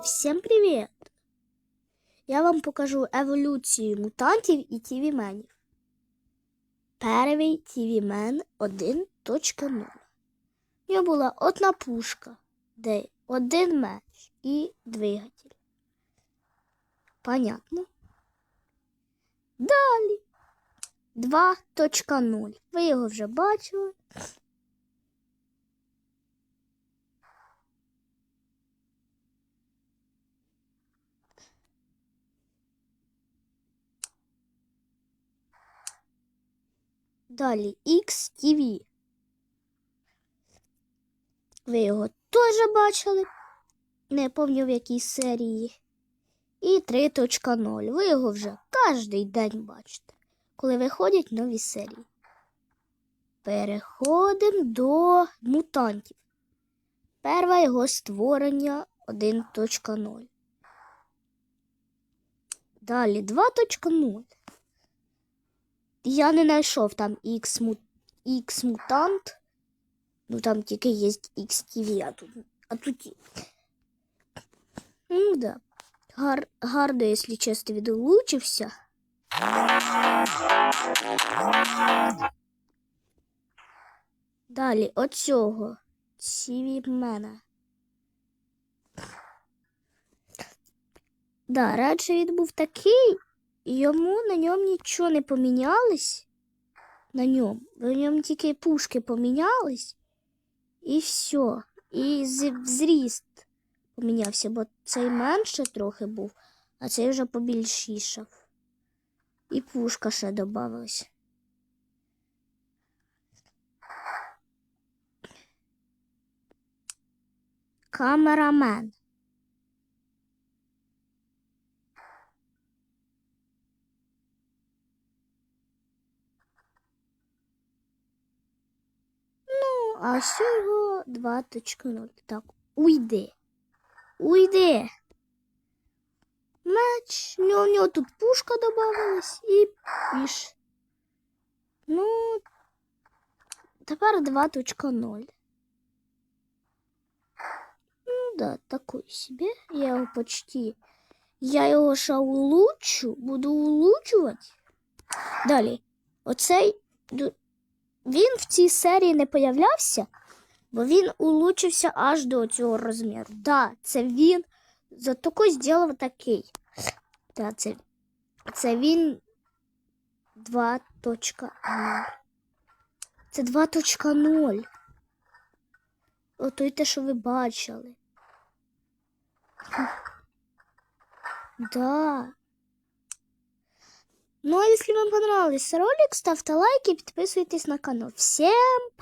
всім привіт! Я вам покажу еволюцію мутантів і тівіменів. Перший тівімен 1.0. У нього була одна пушка, де один меч і двигатель. Понятно? Далі 2.0. Ви його вже бачили. Далі XTV. Ви його теж бачили. Не пам'ятаю в якій серії. І 3.0. Ви його вже кожен день бачите, коли виходять нові серії. Переходимо до мутантів. Перше його створення 1.0. Далі 2.0. Я не знайшов там X, X мутант. Ну там тільки є XTV, а тут. А тут... Ну да. Гар, гарно, якщо чесно, відлучився. Далі оцього Сівімена. Да, раніше він був такий, і йому на ньому нічого не помінялось. На ньому. В ньому тільки пушки помінялись. І все. І зріст помінявся, бо цей менше трохи був, а цей вже побільшішав. І пушка ще додавалась. Камерамен. Ну, а всього 2.0. Так, уйди. Уйди. Меч. У нього, у нього тут пушка добавилась і піш. Ну, тепер 2.0. Ну да, такой себе. Я його почти. Я його ще улучшу, буду улучшувати. Далі. Оцей. Він в цій серії не появлявся, бо він улучшився аж до цього розміру. Да, це він за тако зробив такий. Да, це, це він 2.0. Це 2.0. Ото й те, що ви бачили. Да. Ну, а если вам понравился ролик, ставьте лайки подписывайтесь на канал. Всем пока!